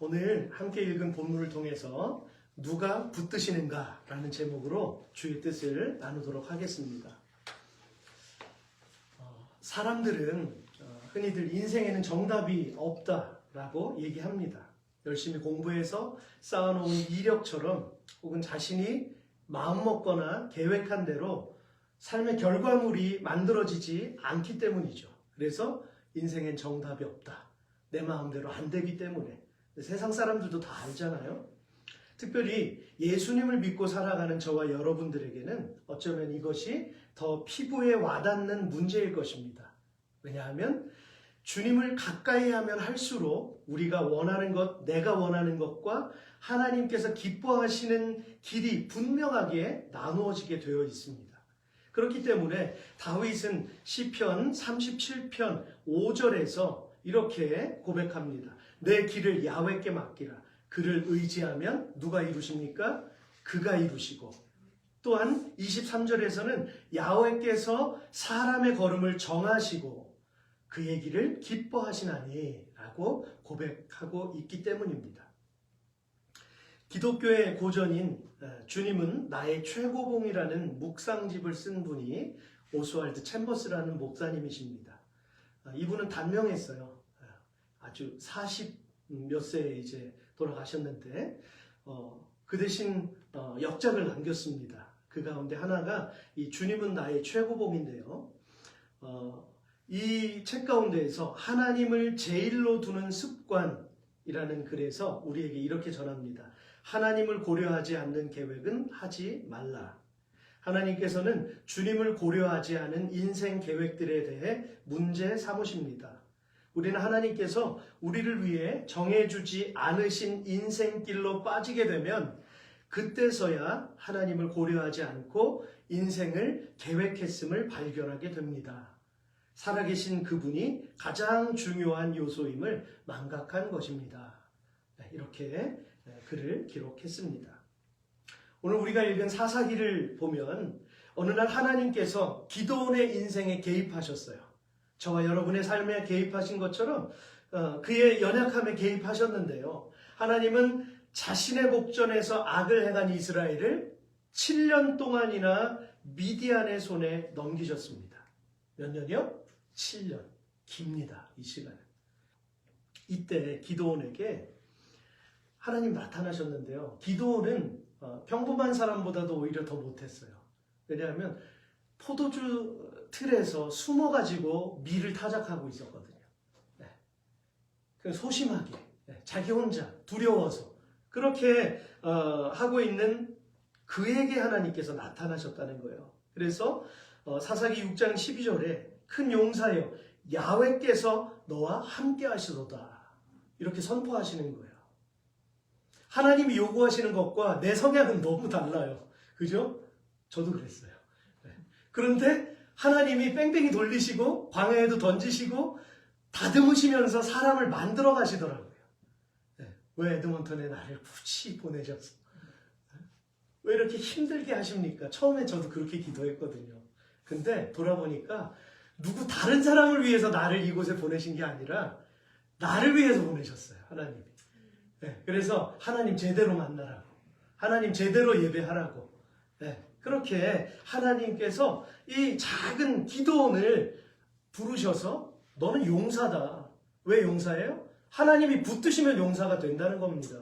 오늘 함께 읽은 본문을 통해서 누가 붙드시는가 라는 제목으로 주의 뜻을 나누도록 하겠습니다. 어, 사람들은 어, 흔히들 인생에는 정답이 없다라고 얘기합니다. 열심히 공부해서 쌓아놓은 이력처럼 혹은 자신이 마음먹거나 계획한 대로 삶의 결과물이 만들어지지 않기 때문이죠. 그래서 인생엔 정답이 없다. 내 마음대로 안 되기 때문에. 세상 사람들도 다 알잖아요. 특별히 예수님을 믿고 살아가는 저와 여러분들에게는 어쩌면 이것이 더 피부에 와닿는 문제일 것입니다. 왜냐하면 주님을 가까이 하면 할수록 우리가 원하는 것, 내가 원하는 것과 하나님께서 기뻐하시는 길이 분명하게 나누어지게 되어 있습니다. 그렇기 때문에 다윗은 시편 37편 5절에서 이렇게 고백합니다. 내 길을 야훼께 맡기라. 그를 의지하면 누가 이루십니까? 그가 이루시고 또한 23절에서는 야훼께서 사람의 걸음을 정하시고 그의 길을 기뻐하시나니 라고 고백하고 있기 때문입니다. 기독교의 고전인 어, 주님은 나의 최고봉이라는 묵상집을 쓴 분이 오스왈드 챔버스라는 목사님이십니다. 어, 이분은 단명했어요. 어, 아주 40몇 세에 이제 돌아가셨는데 그 대신 역작을 남겼습니다. 그 가운데 하나가 이 주님은 나의 최고봉인데요. 이책 가운데에서 하나님을 제일로 두는 습관이라는 글에서 우리에게 이렇게 전합니다. 하나님을 고려하지 않는 계획은 하지 말라. 하나님께서는 주님을 고려하지 않은 인생 계획들에 대해 문제 삼으십니다. 우리는 하나님께서 우리를 위해 정해주지 않으신 인생길로 빠지게 되면 그때서야 하나님을 고려하지 않고 인생을 계획했음을 발견하게 됩니다. 살아계신 그분이 가장 중요한 요소임을 망각한 것입니다. 네, 이렇게 글을 기록했습니다. 오늘 우리가 읽은 사사기를 보면 어느 날 하나님께서 기도원의 인생에 개입하셨어요. 저와 여러분의 삶에 개입하신 것처럼 어, 그의 연약함에 개입하셨는데요. 하나님은 자신의 복전에서 악을 행한 이스라엘을 7년 동안이나 미디안의 손에 넘기셨습니다. 몇 년이요? 7년. 깁니다. 이 시간은. 이때 기도원에게 하나님 나타나셨는데요. 기도원은 어, 평범한 사람보다도 오히려 더 못했어요. 왜냐하면 포도주 틀에서 숨어가지고 밀을 타작하고 있었거든요. 네. 소심하게 네. 자기 혼자 두려워서 그렇게 어, 하고 있는 그에게 하나님께서 나타나셨다는 거예요. 그래서 어, 사사기 6장 12절에 큰 용사여 야훼께서 너와 함께 하시도다 이렇게 선포하시는 거예요. 하나님이 요구하시는 것과 내 성향은 너무 달라요. 그죠? 저도 그랬어요. 네. 그런데 하나님이 뺑뺑이 돌리시고 광야에도 던지시고 다듬으시면서 사람을 만들어 가시더라고요. 네. 왜 에드먼턴에 나를 굳이 보내셨어? 네. 왜 이렇게 힘들게 하십니까? 처음에 저도 그렇게 기도했거든요. 근데 돌아보니까 누구 다른 사람을 위해서 나를 이곳에 보내신 게 아니라 나를 위해서 보내셨어요. 하나님이. 네, 그래서 하나님 제대로 만나라고. 하나님 제대로 예배하라고. 네, 그렇게 하나님께서 이 작은 기도원을 부르셔서 너는 용사다. 왜 용사예요? 하나님이 붙드시면 용사가 된다는 겁니다.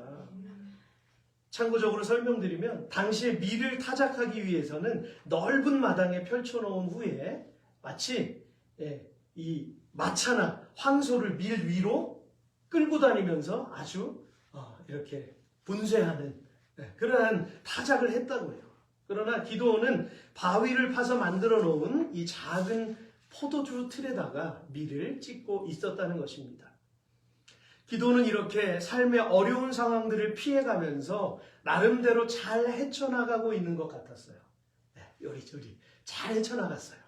참고적으로 설명드리면 당시에 밀을 타작하기 위해서는 넓은 마당에 펼쳐놓은 후에 마치 예, 이 마차나 황소를 밀 위로 끌고 다니면서 아주 어, 이렇게 분쇄하는 네, 그러한 타작을 했다고요. 그러나 기도원은 바위를 파서 만들어 놓은 이 작은 포도주 틀에다가 밀을 찍고 있었다는 것입니다. 기도는 이렇게 삶의 어려운 상황들을 피해가면서 나름대로 잘 헤쳐나가고 있는 것 같았어요. 네, 요리조리 잘 헤쳐나갔어요.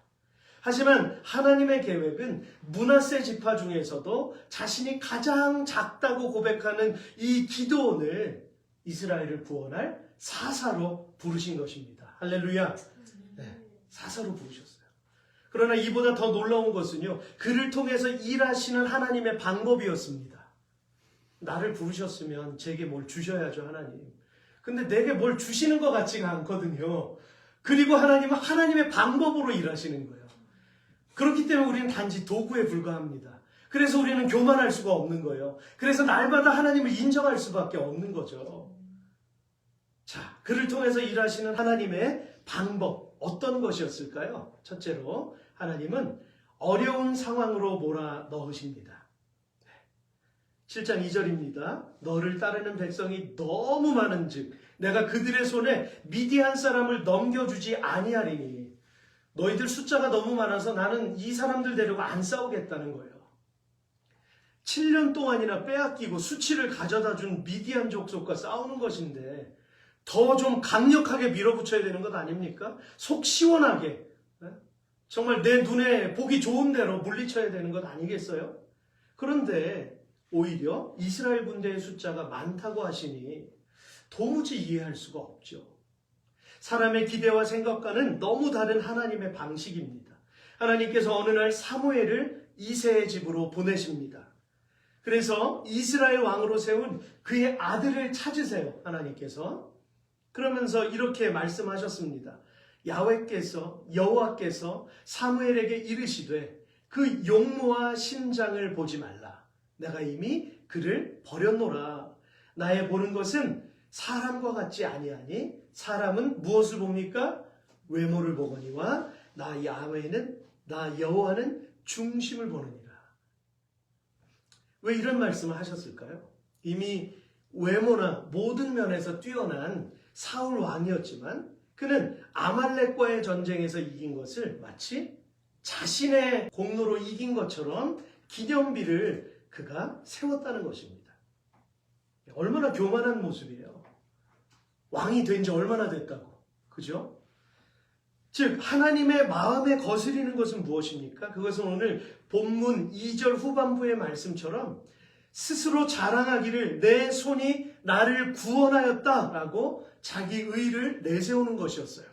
하지만 하나님의 계획은 문하세 지파 중에서도 자신이 가장 작다고 고백하는 이 기도원을 이스라엘을 구원할 사사로 부르신 것입니다. 할렐루야. 네, 사사로 부르셨어요. 그러나 이보다 더 놀라운 것은요, 그를 통해서 일하시는 하나님의 방법이었습니다. 나를 부르셨으면 제게 뭘 주셔야죠, 하나님. 근데 내게 뭘 주시는 것 같지가 않거든요. 그리고 하나님은 하나님의 방법으로 일하시는 거예요. 그렇기 때문에 우리는 단지 도구에 불과합니다. 그래서 우리는 교만할 수가 없는 거예요. 그래서 날마다 하나님을 인정할 수밖에 없는 거죠. 자, 그를 통해서 일하시는 하나님의 방법, 어떤 것이었을까요? 첫째로, 하나님은 어려운 상황으로 몰아 넣으십니다. 7장 2절입니다. 너를 따르는 백성이 너무 많은 즉 내가 그들의 손에 미디안 사람을 넘겨주지 아니하리니 너희들 숫자가 너무 많아서 나는 이 사람들 데리고 안 싸우겠다는 거예요. 7년 동안이나 빼앗기고 수치를 가져다 준 미디안 족속과 싸우는 것인데 더 좀 강력하게 밀어붙여야 되는 것 아닙니까? 속 시원하게 네? 정말 내 눈에 보기 좋은 대로 물리쳐야 되는 것 아니겠어요? 그런데 오히려 이스라엘 군대의 숫자가 많다고 하시니 도무지 이해할 수가 없죠. 사람의 기대와 생각과는 너무 다른 하나님의 방식입니다. 하나님께서 어느 날 사무엘을 이세의 집으로 보내십니다. 그래서 이스라엘 왕으로 세운 그의 아들을 찾으세요. 하나님께서. 그러면서 이렇게 말씀하셨습니다. 야훼께서 여호와께서 사무엘에게 이르시되 그 용모와 심장을 보지 말라. 내가 이미 그를 버렸노라. 나의 보는 것은 사람과 같지 아니하니 사람은 무엇을 봅니까? 외모를 보거니와 나 야훼는 나 여호와는 중심을 보느니라. 왜 이런 말씀을 하셨을까요? 이미 외모나 모든 면에서 뛰어난 사울 왕이었지만 그는 아말렉과의 전쟁에서 이긴 것을 마치 자신의 공로로 이긴 것처럼 기념비를 그가 세웠다는 것입니다. 얼마나 교만한 모습이에요. 왕이 된 지 얼마나 됐다고. 그죠? 즉, 하나님의 마음에 거스리는 것은 무엇입니까? 그것은 오늘 본문 2절 후반부의 말씀처럼 스스로 자랑하기를 내 손이 나를 구원하였다라고 자기 의를 내세우는 것이었어요.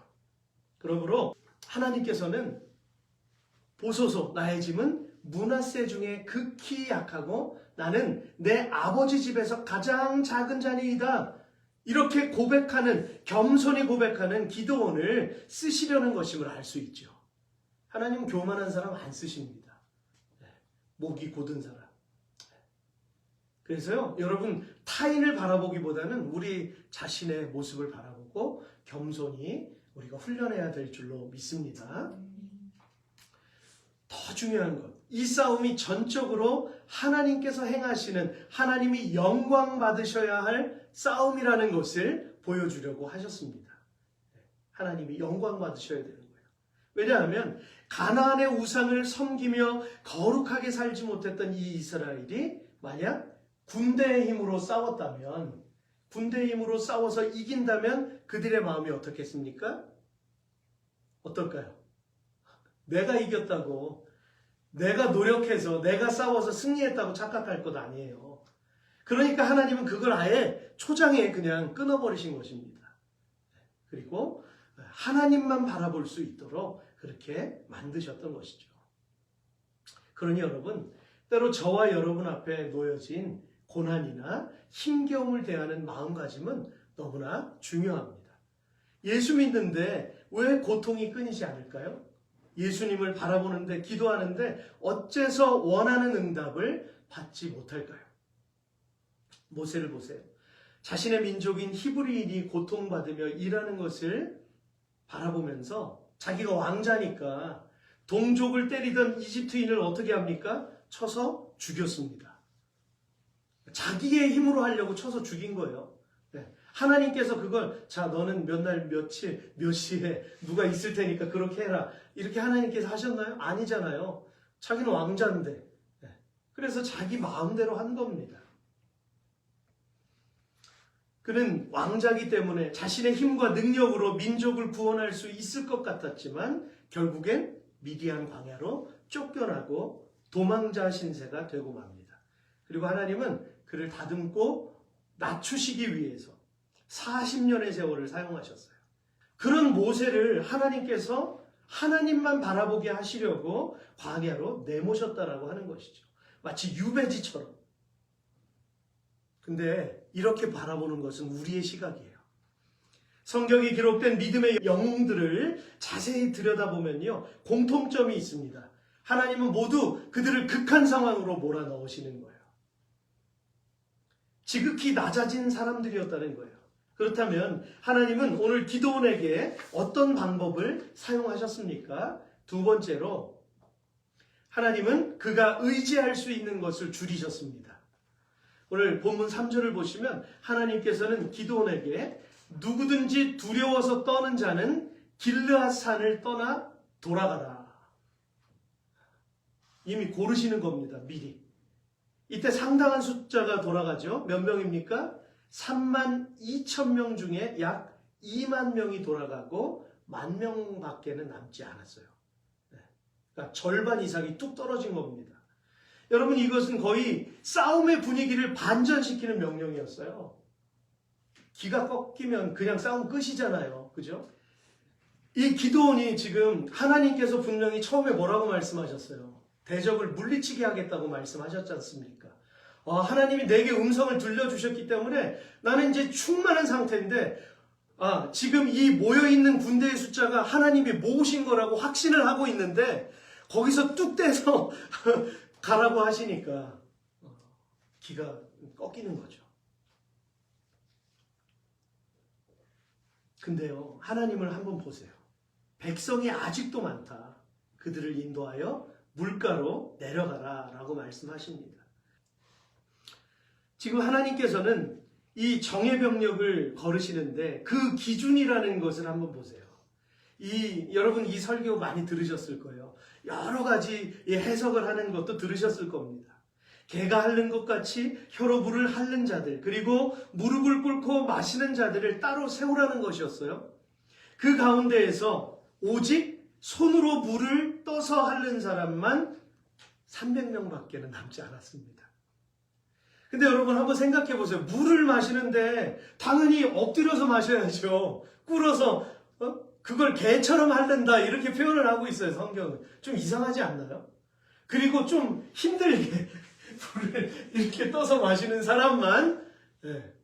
그러므로 하나님께서는 보소서 나의 짐은 문하세 중에 극히 약하고 나는 내 아버지 집에서 가장 작은 자니이다. 이렇게 고백하는 겸손히 고백하는 기도원을 쓰시려는 것임을 알 수 있죠. 하나님은 교만한 사람 안 쓰십니다. 네, 목이 곧은 사람. 그래서요, 여러분 타인을 바라보기보다는 우리 자신의 모습을 바라보고 겸손히 우리가 훈련해야 될 줄로 믿습니다. 더 중요한 것. 이 싸움이 전적으로 하나님께서 행하시는 하나님이 영광 받으셔야 할 싸움이라는 것을 보여주려고 하셨습니다. 하나님이 영광 받으셔야 되는 거예요. 왜냐하면 가나안의 우상을 섬기며 거룩하게 살지 못했던 이 이스라엘이 만약 군대의 힘으로 싸웠다면 군대의 힘으로 싸워서 이긴다면 그들의 마음이 어떻겠습니까? 어떨까요? 내가 이겼다고 내가 노력해서 내가 싸워서 승리했다고 착각할 것 아니에요. 그러니까 하나님은 그걸 아예 초장에 그냥 끊어버리신 것입니다. 그리고 하나님만 바라볼 수 있도록 그렇게 만드셨던 것이죠. 그러니 여러분, 때로 저와 여러분 앞에 놓여진 고난이나 힘겨움을 대하는 마음가짐은 너무나 중요합니다. 예수 믿는데 왜 고통이 끊이지 않을까요? 예수님을 바라보는데 기도하는데 어째서 원하는 응답을 받지 못할까요? 모세를 보세요. 자신의 민족인 히브리인이 고통받으며 일하는 것을 바라보면서 자기가 왕자니까 동족을 때리던 이집트인을 어떻게 합니까? 쳐서 죽였습니다. 자기의 힘으로 하려고 쳐서 죽인 거예요. 네. 하나님께서 그걸 자 너는 몇 날 며칠 몇 시에 누가 있을 테니까 그렇게 해라 이렇게 하나님께서 하셨나요? 아니잖아요. 자기는 왕자인데 네. 그래서 자기 마음대로 한 겁니다. 그는 왕자기 때문에 자신의 힘과 능력으로 민족을 구원할 수 있을 것 같았지만 결국엔 미디안 광야로 쫓겨나고 도망자 신세가 되고 맙니다. 그리고 하나님은 그를 다듬고 낮추시기 위해서 40년의 세월을 사용하셨어요. 그런 모세를 하나님께서 하나님만 바라보게 하시려고 광야로 내모셨다라고 하는 것이죠. 마치 유배지처럼. 근데 이렇게 바라보는 것은 우리의 시각이에요. 성경에 기록된 믿음의 영웅들을 자세히 들여다보면요. 공통점이 있습니다. 하나님은 모두 그들을 극한 상황으로 몰아넣으시는 거예요. 지극히 낮아진 사람들이었다는 거예요. 그렇다면 하나님은 오늘 기도원에게 어떤 방법을 사용하셨습니까? 두 번째로 하나님은 그가 의지할 수 있는 것을 줄이셨습니다. 오늘 본문 3절을 보시면 하나님께서는 기도원에게 누구든지 두려워서 떠는 자는 길르앗 산을 떠나 돌아가라. 이미 고르시는 겁니다. 미리. 이때 상당한 숫자가 돌아가죠. 몇 명입니까? 3만 2천 명 중에 약 2만 명이 돌아가고 만 명 밖에는 남지 않았어요. 네. 그러니까 절반 이상이 뚝 떨어진 겁니다. 여러분 이것은 거의 싸움의 분위기를 반전시키는 명령이었어요. 기가 꺾이면 그냥 싸움 끝이잖아요. 그죠? 이 기도원이 지금 하나님께서 분명히 처음에 뭐라고 말씀하셨어요? 대적을 물리치게 하겠다고 말씀하셨지 않습니까? 아, 하나님이 내게 음성을 들려주셨기 때문에 나는 이제 충만한 상태인데, 아, 지금 이 모여있는 군대의 숫자가 하나님이 모으신 거라고 확신을 하고 있는데, 거기서 뚝 떼서 가라고 하시니까, 어, 기가 꺾이는 거죠. 근데요, 하나님을 한번 보세요. 백성이 아직도 많다. 그들을 인도하여 물가로 내려가라 라고 말씀하십니다. 지금 하나님께서는 이 정예병력을 걸으시는데 그 기준이라는 것을 한번 보세요. 이, 여러분 이 설교 많이 들으셨을 거예요. 여러 가지 이 해석을 하는 것도 들으셨을 겁니다. 개가 핥는 것 같이 혀로 물을 핥는 자들, 그리고 무릎을 꿇고 마시는 자들을 따로 세우라는 것이었어요. 그 가운데에서 오직 손으로 물을 떠서 핥는 사람만 300명밖에는 남지 않았습니다. 근데 여러분 한번 생각해 보세요. 물을 마시는데 당연히 엎드려서 마셔야죠. 꿇어서 어? 그걸 개처럼 핥는다 이렇게 표현을 하고 있어요. 성경은 좀 이상하지 않나요? 그리고 좀 힘들게 물을 이렇게 떠서 마시는 사람만 예.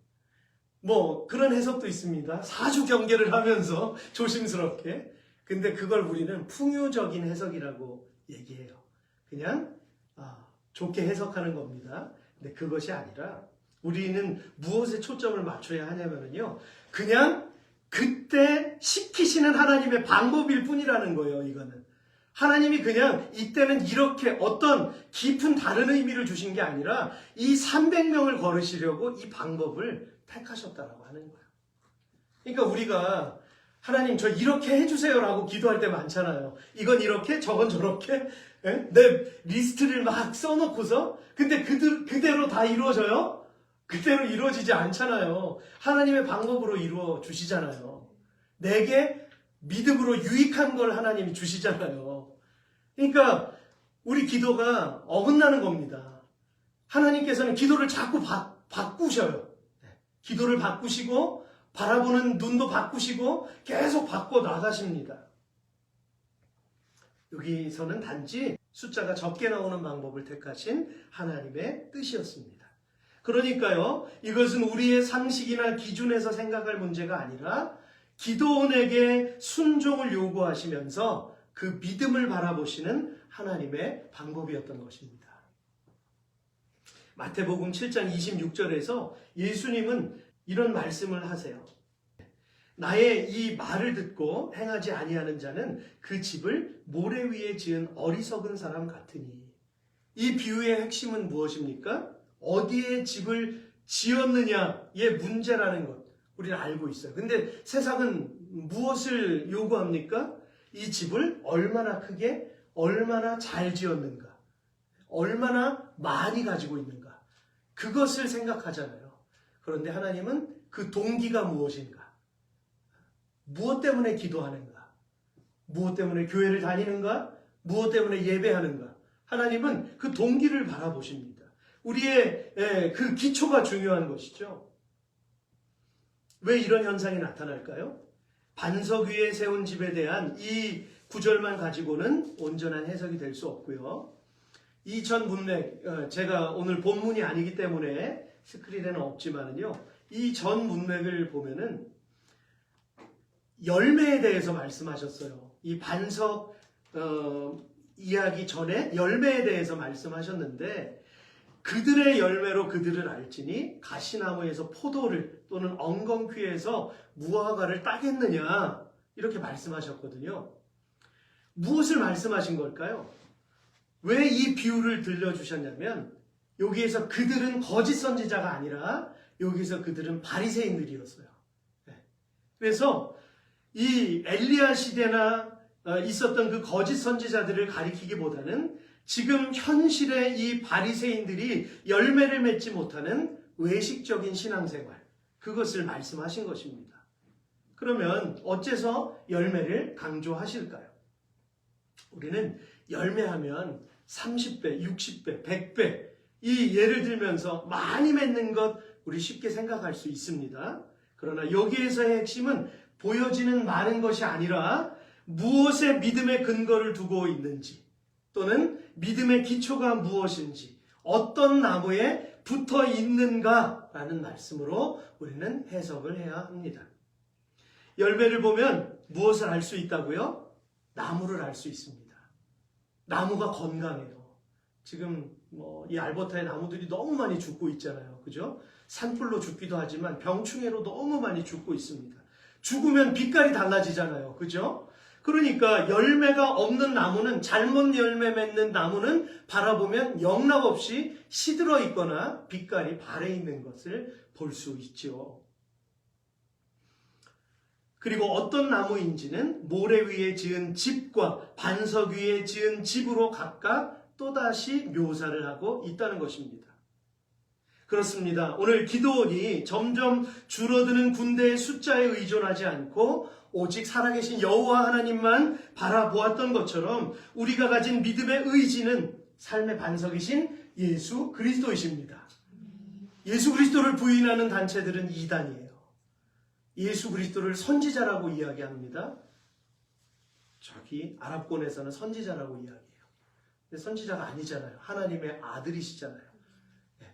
뭐 그런 해석도 있습니다. 사주 경계를 하면서 조심스럽게. 근데 그걸 우리는 풍요적인 해석이라고 얘기해요. 그냥 아, 좋게 해석하는 겁니다. 근데 그것이 아니라 우리는 무엇에 초점을 맞춰야 하냐면요. 그냥 그때 시키시는 하나님의 방법일 뿐이라는 거예요, 이거는. 하나님이 그냥 이때는 이렇게 어떤 깊은 다른 의미를 주신 게 아니라 이 300명을 걸으시려고 이 방법을 택하셨다라고 하는 거예요. 그러니까 우리가 하나님 저 이렇게 해주세요라고 기도할 때 많잖아요. 이건 이렇게, 저건 저렇게. 예? 내 리스트를 막 써놓고서 근데 그들, 그대로 다 이루어져요? 그대로 이루어지지 않잖아요. 하나님의 방법으로 이루어 주시잖아요. 내게 믿음으로 유익한 걸 하나님이 주시잖아요. 그러니까 우리 기도가 어긋나는 겁니다. 하나님께서는 기도를 자꾸 바, 바꾸셔요. 기도를 바꾸시고 바라보는 눈도 바꾸시고 계속 바꿔 나가십니다. 여기서는 단지 숫자가 적게 나오는 방법을 택하신 하나님의 뜻이었습니다. 그러니까요, 이것은 우리의 상식이나 기준에서 생각할 문제가 아니라 기도원에게 순종을 요구하시면서 그 믿음을 바라보시는 하나님의 방법이었던 것입니다. 마태복음 7장 26절에서 예수님은 이런 말씀을 하세요. 나의 이 말을 듣고 행하지 아니하는 자는 그 집을 모래 위에 지은 어리석은 사람 같으니 이 비유의 핵심은 무엇입니까? 어디에 집을 지었느냐의 문제라는 것 우리는 알고 있어요. 근데 세상은 무엇을 요구합니까? 이 집을 얼마나 크게 얼마나 잘 지었는가 얼마나 많이 가지고 있는가 그것을 생각하잖아요. 그런데 하나님은 그 동기가 무엇인가? 무엇 때문에 기도하는가? 무엇 때문에 교회를 다니는가? 무엇 때문에 예배하는가? 하나님은 그 동기를 바라보십니다. 우리의 예, 그 기초가 중요한 것이죠. 왜 이런 현상이 나타날까요? 반석 위에 세운 집에 대한 이 구절만 가지고는 온전한 해석이 될 수 없고요. 이전 문맥, 어, 제가 오늘 본문이 아니기 때문에 스크린에는 없지만은요. 이 전 문맥을 보면은 열매에 대해서 말씀하셨어요. 이 반석 어, 이야기 전에 열매에 대해서 말씀하셨는데 그들의 열매로 그들을 알지니 가시나무에서 포도를 또는 엉겅퀴에서 무화과를 따겠느냐 이렇게 말씀하셨거든요. 무엇을 말씀하신 걸까요? 왜 이 비유를 들려주셨냐면 여기에서 그들은 거짓 선지자가 아니라 여기서 그들은 바리새인들이었어요. 네. 그래서 이 엘리야 시대나 어, 있었던 그 거짓 선지자들을 가리키기보다는 지금 현실의 이 바리새인들이 열매를 맺지 못하는 외식적인 신앙생활 그것을 말씀하신 것입니다. 그러면 어째서 열매를 강조하실까요? 우리는 열매하면 30배, 60배, 100배 이 예를 들면서 많이 맺는 것 우리 쉽게 생각할 수 있습니다. 그러나 여기에서의 핵심은 보여지는 많은 것이 아니라 무엇에 믿음의 근거를 두고 있는지 또는 믿음의 기초가 무엇인지 어떤 나무에 붙어 있는가라는 말씀으로 우리는 해석을 해야 합니다. 열매를 보면 무엇을 알 수 있다고요? 나무를 알 수 있습니다. 나무가 건강해요. 지금 뭐 이 알버타의 나무들이 너무 많이 죽고 있잖아요. 그죠? 산불로 죽기도 하지만 병충해로 너무 많이 죽고 있습니다. 죽으면 빛깔이 달라지잖아요. 그죠? 그러니까 열매가 없는 나무는 잘못 열매 맺는 나무는 바라보면 영락 없이 시들어 있거나 빛깔이 발해 있는 것을 볼 수 있죠. 그리고 어떤 나무인지는 모래 위에 지은 집과 반석 위에 지은 집으로 각각 또다시 묘사를 하고 있다는 것입니다. 그렇습니다. 오늘 기도원이 점점 줄어드는 군대의 숫자에 의존하지 않고 오직 살아계신 여호와 하나님만 바라보았던 것처럼 우리가 가진 믿음의 의지는 삶의 반석이신 예수 그리스도이십니다. 예수 그리스도를 부인하는 단체들은 이단이에요. 예수 그리스도를 선지자라고 이야기합니다. 저기 아랍권에서는 선지자라고 이야기해요. 선지자가 아니잖아요. 하나님의 아들이시잖아요.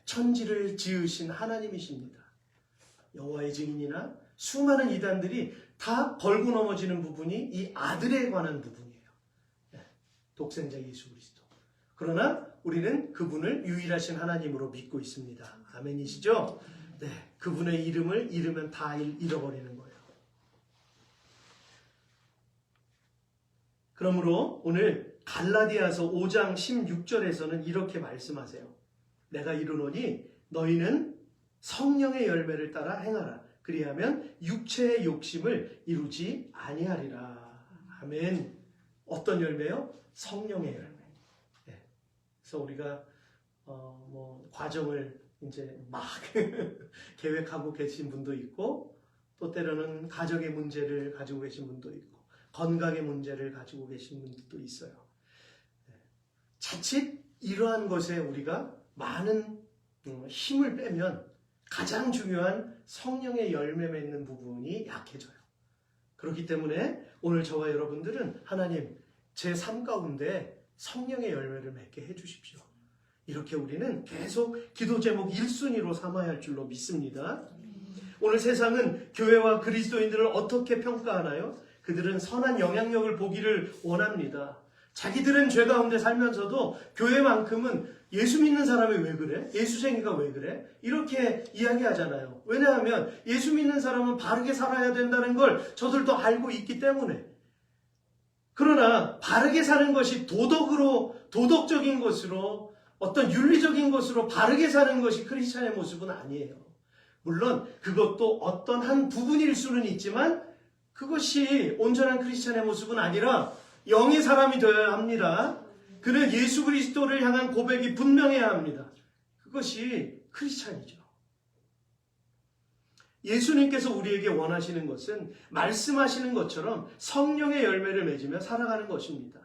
천지를 지으신 하나님이십니다. 여호와의 증인이나 수많은 이단들이 다 걸고 넘어지는 부분이 이 아들에 관한 부분이에요. 네, 독생자 예수 그리스도. 그러나 우리는 그분을 유일하신 하나님으로 믿고 있습니다. 아멘이시죠? 네, 그분의 이름을 잃으면 다 잃어버리는 거예요. 그러므로 오늘 갈라디아서 5장 16절에서는 이렇게 말씀하세요. 내가 이르노니 너희는 성령의 열매를 따라 행하라. 그리하면 육체의 욕심을 이루지 아니하리라. 아멘. 어떤 열매요? 성령의 열매. 네. 그래서 우리가 어, 뭐 과정을 이제 막 계획하고 계신 분도 있고 또 때로는 가정의 문제를 가지고 계신 분도 있고 건강의 문제를 가지고 계신 분들도 있어요. 네. 자칫 이러한 것에 우리가 많은 음, 힘을 빼면 가장 중요한 성령의 열매 맺는 부분이 약해져요. 그렇기 때문에 오늘 저와 여러분들은 하나님 제 삶 가운데 성령의 열매를 맺게 해주십시오. 이렇게 우리는 계속 기도 제목 1순위로 삼아야 할 줄로 믿습니다. 오늘 세상은 교회와 그리스도인들을 어떻게 평가하나요? 그들은 선한 영향력을 보기를 원합니다. 자기들은 죄 가운데 살면서도 교회만큼은 예수 믿는 사람이 왜 그래? 예수쟁이가 왜 그래? 이렇게 이야기하잖아요. 왜냐하면 예수 믿는 사람은 바르게 살아야 된다는 걸 저들도 알고 있기 때문에. 그러나 바르게 사는 것이 도덕으로, 도덕적인 것으로, 어떤 윤리적인 것으로 바르게 사는 것이 크리스찬의 모습은 아니에요. 물론 그것도 어떤 한 부분일 수는 있지만 그것이 온전한 크리스찬의 모습은 아니라 영의 사람이 되어야 합니다. 그는 예수 그리스도를 향한 고백이 분명해야 합니다. 그것이 크리스찬이죠. 예수님께서 우리에게 원하시는 것은 말씀하시는 것처럼 성령의 열매를 맺으며 살아가는 것입니다.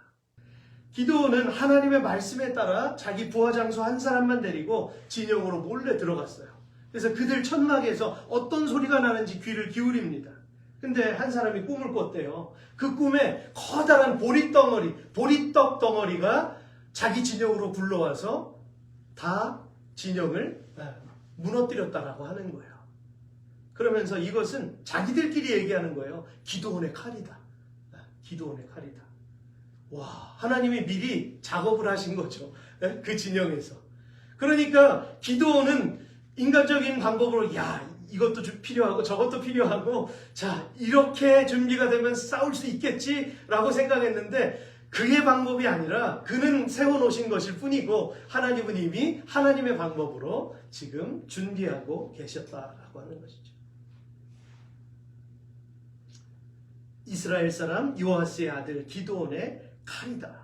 기도는 하나님의 말씀에 따라 자기 부하 장수 한 사람만 데리고 진영으로 몰래 들어갔어요. 그래서 그들 천막에서 어떤 소리가 나는지 귀를 기울입니다. 근데 한 사람이 꿈을 꿨대요. 그 꿈에 커다란 보리덩어리, 보리떡 덩어리가 자기 진영으로 불러와서 다 진영을 아, 무너뜨렸다라고 하는 거예요. 그러면서 이것은 자기들끼리 얘기하는 거예요. 기도원의 칼이다. 아, 기도원의 칼이다. 와, 하나님이 미리 작업을 하신 거죠. 예? 그 진영에서. 그러니까 기도원은 인간적인 방법으로 야, 이것도 좀 필요하고 저것도 필요하고 자, 이렇게 준비가 되면 싸울 수 있겠지라고 생각했는데 그의 방법이 아니라 그는 세워놓으신 것일 뿐이고 하나님은 이미 하나님의 방법으로 지금 준비하고 계셨다라고 하는 것이죠. 이스라엘 사람 요아스의 아들 기도온의 칼이다.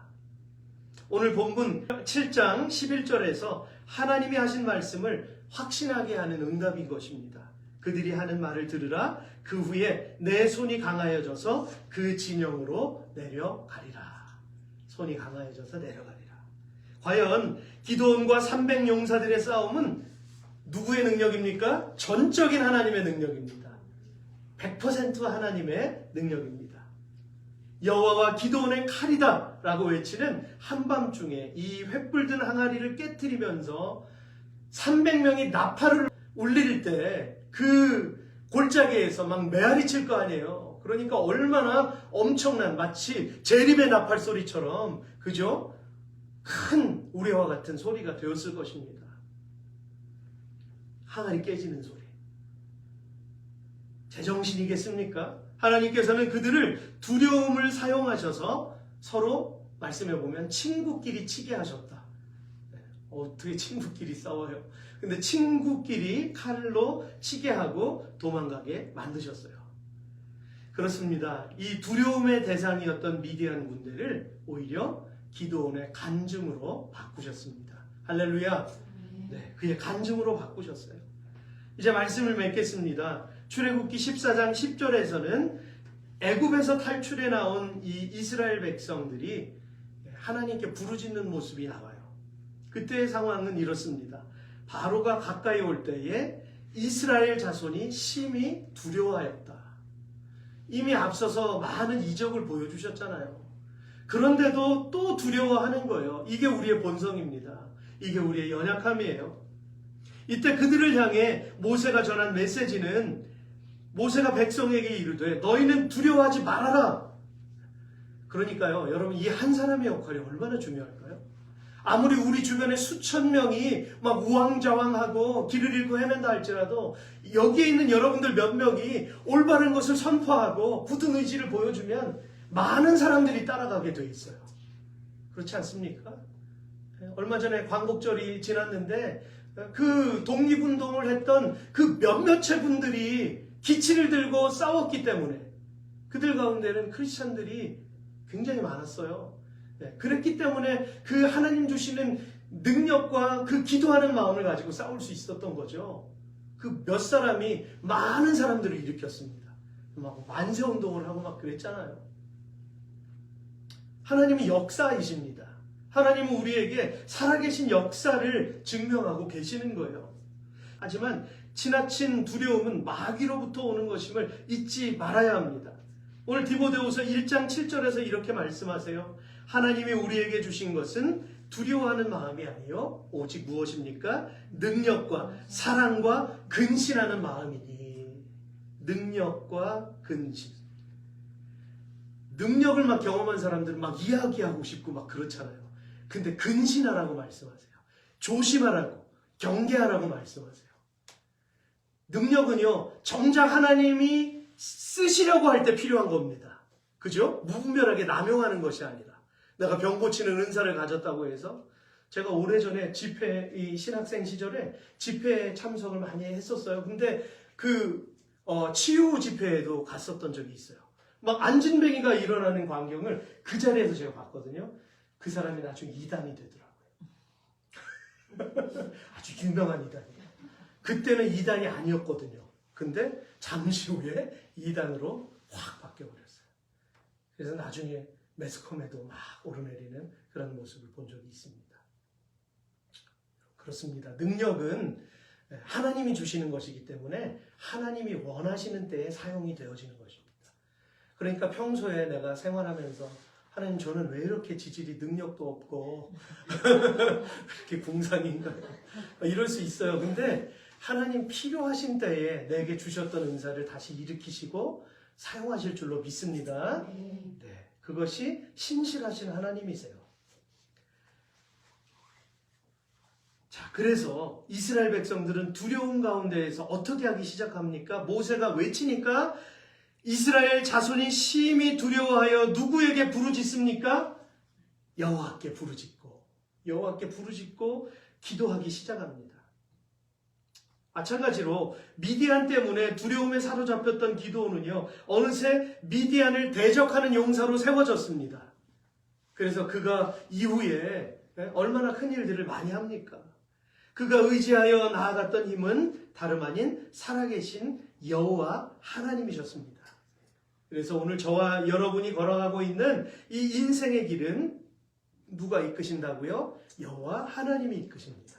오늘 본문 7장 11절에서 하나님이 하신 말씀을 확신하게 하는 응답인 것입니다. 그들이 하는 말을 들으라 그 후에 내 손이 강하여져서 그 진영으로 내려가리라. 손이 강하여져서 내려가리라. 과연 기도원과 300 용사들의 싸움은 누구의 능력입니까? 전적인 하나님의 능력입니다. 100% 하나님의 능력입니다. 여호와와 기도원의 칼이다 라고 외치는 한밤중에 이 횃불든 항아리를 깨뜨리면서 300명이 나팔을 울릴 때 그 골짜기에서 막 메아리 칠 거 아니에요. 그러니까 얼마나 엄청난 마치 재림의 나팔 소리처럼 그죠? 큰 우레와 같은 소리가 되었을 것입니다. 항아리 깨지는 소리. 제정신이겠습니까? 하나님께서는 그들을 두려움을 사용하셔서 서로 말씀해 보면 친구끼리 치게 하셨다. 네, 어떻게 친구끼리 싸워요? 근데 친구끼리 칼로 치게 하고 도망가게 만드셨어요. 그렇습니다. 이 두려움의 대상이었던 미디안 군대를 오히려 기도원의 간증으로 바꾸셨습니다. 할렐루야. 네, 그의 간증으로 바꾸셨어요. 이제 말씀을 맺겠습니다. 출애굽기 14장 10절에서는 애굽에서 탈출해 나온 이 이스라엘 백성들이 하나님께 부르짖는 모습이 나와요. 그때의 상황은 이렇습니다. 바로가 가까이 올 때에 이스라엘 자손이 심히 두려워하였다. 이미 앞서서 많은 이적을 보여주셨잖아요. 그런데도 또 두려워하는 거예요. 이게 우리의 본성입니다. 이게 우리의 연약함이에요. 이때 그들을 향해 모세가 전한 메시지는 모세가 백성에게 이르되 너희는 두려워하지 말아라. 그러니까요, 여러분 이 한 사람의 역할이 얼마나 중요할까요? 아무리 우리 주변에 수천 명이 막 우왕좌왕하고 길을 잃고 헤맨다 할지라도 여기에 있는 여러분들 몇 명이 올바른 것을 선포하고 굳은 의지를 보여주면 많은 사람들이 따라가게 돼 있어요. 그렇지 않습니까? 얼마 전에 광복절이 지났는데 그 독립운동을 했던 그 몇몇의 분들이 기치를 들고 싸웠기 때문에 그들 가운데는 크리스천들이 굉장히 많았어요. 네, 그랬기 때문에 그 하나님 주시는 능력과 그 기도하는 마음을 가지고 싸울 수 있었던 거죠. 그 몇 사람이 많은 사람들을 일으켰습니다. 막 만세 운동을 하고 막 그랬잖아요. 하나님이 역사이십니다. 하나님은 우리에게 살아계신 역사를 증명하고 계시는 거예요. 하지만 지나친 두려움은 마귀로부터 오는 것임을 잊지 말아야 합니다. 오늘 디모데후서 1장 7절에서 이렇게 말씀하세요. 하나님이 우리에게 주신 것은 두려워하는 마음이 아니요 오직 무엇입니까? 능력과 사랑과 근신하는 마음이니 능력과 근신. 능력을 막 경험한 사람들은 막 이야기하고 싶고 막 그렇잖아요. 근데 근신하라고 말씀하세요. 조심하라고 경계하라고 말씀하세요. 능력은요 정작 하나님이 쓰시려고 할 때 필요한 겁니다. 그죠? 무분별하게 남용하는 것이 아니라 내가 병 고치는 은사를 가졌다고 해서 제가 오래전에 집회 이 신학생 시절에 집회에 참석을 많이 했었어요. 근데 그 어, 치유 집회에도 갔었던 적이 있어요. 막 안진뱅이가 일어나는 광경을 그 자리에서 제가 봤거든요. 그 사람이 나중에 이단이 되더라고요. 아주 유명한 이단이에요. 그때는 이단이 아니었거든요. 근데 잠시 후에 이단으로 확 바뀌어버렸어요. 그래서 나중에 매스컴에도 막 오르내리는 그런 모습을 본 적이 있습니다. 그렇습니다. 능력은 하나님이 주시는 것이기 때문에 하나님이 원하시는 때에 사용이 되어지는 것입니다. 그러니까 평소에 내가 생활하면서 하나님 저는 왜 이렇게 지질이 능력도 없고 이렇게 궁상인가요? 이럴 수 있어요. 근데 하나님 필요하신 때에 내게 주셨던 은사를 다시 일으키시고 사용하실 줄로 믿습니다. 네, 그것이 신실하신 하나님이세요. 자, 그래서 이스라엘 백성들은 두려움 가운데에서 어떻게 하기 시작합니까? 모세가 외치니까 이스라엘 자손이 심히 두려워하여 누구에게 부르짖습니까? 여호와께 부르짖고 여호와께 부르짖고 기도하기 시작합니다. 마찬가지로 미디안 때문에 두려움에 사로잡혔던 기도원은요 어느새 미디안을 대적하는 용사로 세워졌습니다. 그래서 그가 이후에 얼마나 큰 일들을 많이 합니까? 그가 의지하여 나아갔던 힘은 다름 아닌 살아계신 여호와 하나님이셨습니다. 그래서 오늘 저와 여러분이 걸어가고 있는 이 인생의 길은 누가 이끄신다고요? 여호와 하나님이 이끄십니다.